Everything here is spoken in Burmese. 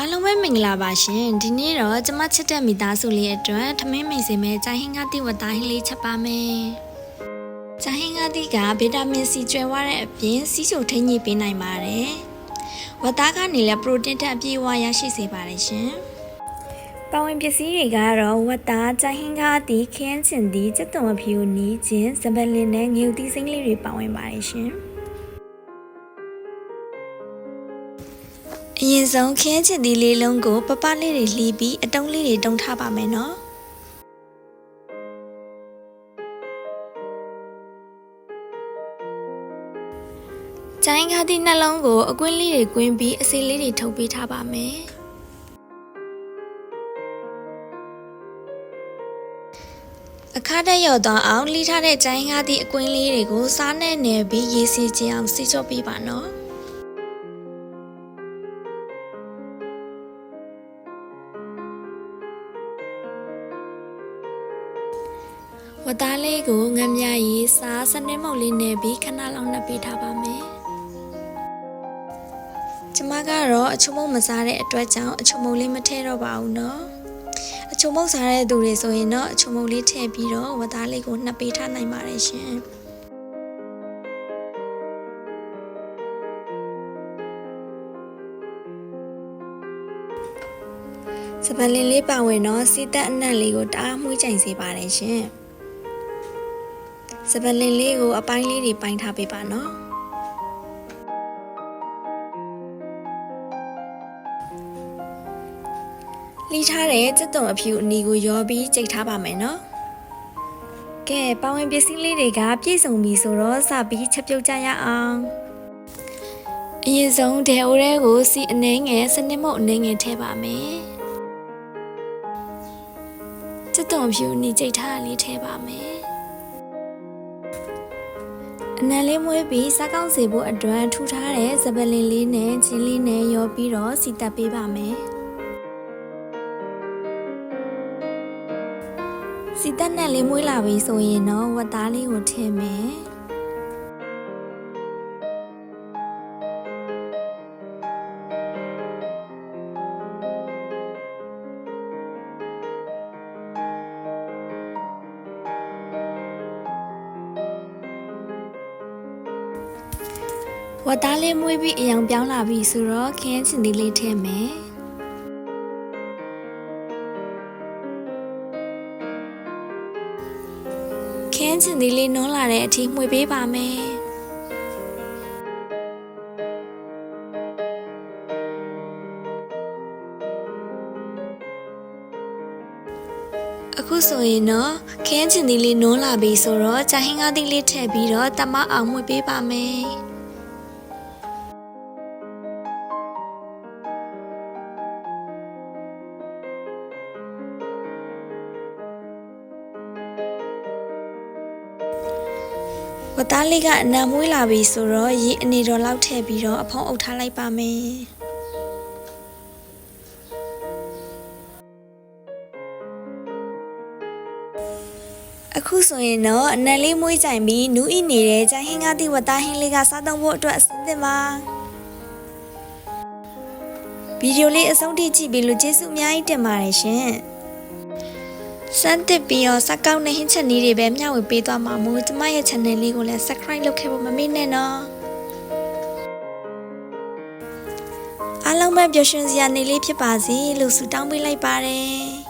အားလုံးပဲမင်္ဂလာပါရှင်ဒီနေ့တော့ကျမချစ်တဲ့မိသားစုလေးအတွက်ထမင်းမိန်စင်မဲ့ဂျိုင်းဟင်းကားတိဝတ်သားဟင်းလေးချက်ပါမယ်ဂျိုင်းဟင်းကားတိကဗီတာမင်စီကျွဲဝတဲ့အပြင်စီးချိုထိန်းညှိပေးနိုင်ပါတယ်ဝတ်သားကနေလည်းပရိုတင်းဓာတ်အပြည့်အဝရရှိစေပါတယ်ရှင်ပါဝင်ပစ္စည်းတွေကတော့ဝတ်သားဂျိုင်းဟင်းကားတိခင်းချင်သည့်စက်သွန်အဖြူနီးခြင်းစပယ်လင်နဲ့ငရုတ်သီးစိမ့်လေးတွေပါဝင်ပါတယ်ရှင် ရင်ဆုံးခင်းချင်သည့်လေးလုံးကို ပပလေးတွေလှီးပြီးအတုံးလေးတွေတုံထားပါမယ်နော်ကျိုင်းကားသည့်နှလုံးကိုအကွင်းလေးတွေကွင်းပြီးအစီလေးတွေထုတ်ပေးထားပါမယ်။အခါတက်ရောက်တော့အောင်လှီးထားတဲ့ကျိုင်းကားသည့်အကွင်းလေးတွေကိုစားနဲ့နယ်ပြီးရေစီခြင်းအောင်စီချော့ပေးပါနော်။ ဝတ်သားလေးကိုငမ်းမြရေးစားစနစ်မုတ်လေးနဲ့ပြီးခဏလောက်နှပ်ပေးထားပါမယ်။ကျမကတော့အချုံမုတ်မစားတဲ့အတွက်ကြောင့်အချုံမုတ်လေးမထည့်တော့ပါဘူးနော်။အချုံမုတ်စားတဲ့သူတွေဆိုရင်တော့အချုံမုတ်လေးထည့်ပြီးတော့ဝတ်သားလေးကိုနှပ်ပေးထားနိုင်ပါတယ်ရှင်။စပယ်လင်လေးပါဝင်တော့စီတက်အနက်လေးကိုတအားမှုကြိုင်စေပါတယ်ရှင်။ စပယ်လင်လေးကိုအပိုင်းလေးတွေပိုင်းထားပေးပါနော်။လီထားတဲ့စက်တုံအဖြူအနီကိုရောပြီးကြိတ်ထားပါမယ်နော်။ကဲပါဝင်ပစ္စည်းလေးတွေကပြည့်စုံပြီဆိုတော့စပြီးချက်ပြုတ်ကြရအောင်။အရင်ဆုံးဒဲအိုရဲကိုစီအနေငယ်စနစ်မုတ်အနေငယ်ထည့်ပါမယ်။စက်တုံအဖြူအနီကြိတ်ထားလေးထည့်ပါမယ်။ အနံလေးမွေးပြီးစားကောင်းစေဖို့အတွက်ထူထားတဲ့စပယ်လင်လေးနဲ့ချင်းလေးနဲ့ရောပြီးတော့စီတက်ပေးပါမယ်။စီတက်နဲ့လေးမွေးလာပြီဆိုရင်တော့ဝတ်သားလေးကိုထည့်မယ်။ ဝတ်သားလေးမွေးပြီးအယောင်ပြောင်းလာပြီဆိုတော့ခင်းချင်သေးလေးထည့်မယ်။ခင်းချင်သေးလေးနွန်းလာတဲ့အထိမှွေပေးပါမယ်။အခုဆိုရင်တော့ခင်းချင်သေးလေးနွန်းလာပြီဆိုတော့ဂျာဟင်းကားသီးလေးထည့်ပြီးတော့တမအောင်မှွေပေးပါမယ်။ ဝတ်သားလေးကအနံမွေးလာပြီဆိုတော့ရေအနေတော်လောက်ထည့်ပြီးတော့အဖုံးအုပ်ထားလိုက်ပါမယ်အခုဆိုရင်တော့အနံလေးမွေးကြိုင်ပြီးနူးဤနေတဲ့ဂျိုင်းဟင်းကားတိဝတ်သားဟင်းလေးကစားသုံးဖို့အတွက်အဆင်သင့်ပါဗီဒီယိုလေးအဆုံးထိကြည့်ပြီးလို့ကျေးဇူးအများကြီးတင်ပါတယ်ရှင် စမ်းတစ်ပြီးတော့စကောက်နဲ့ဟင်းချက်နည်းတွေပဲမျှဝေပေးသွားမှာမို့ကျမရဲ့ channel လေးကိုလည်း subscribe လုပ်ခဲ့ဖို့မမေ့နဲ့နော်အားလုံးပဲပျော်ရွှင်စရာနေ့လေးဖြစ်ပါစေလို့ဆုတောင်းပေးလိုက်ပါတယ်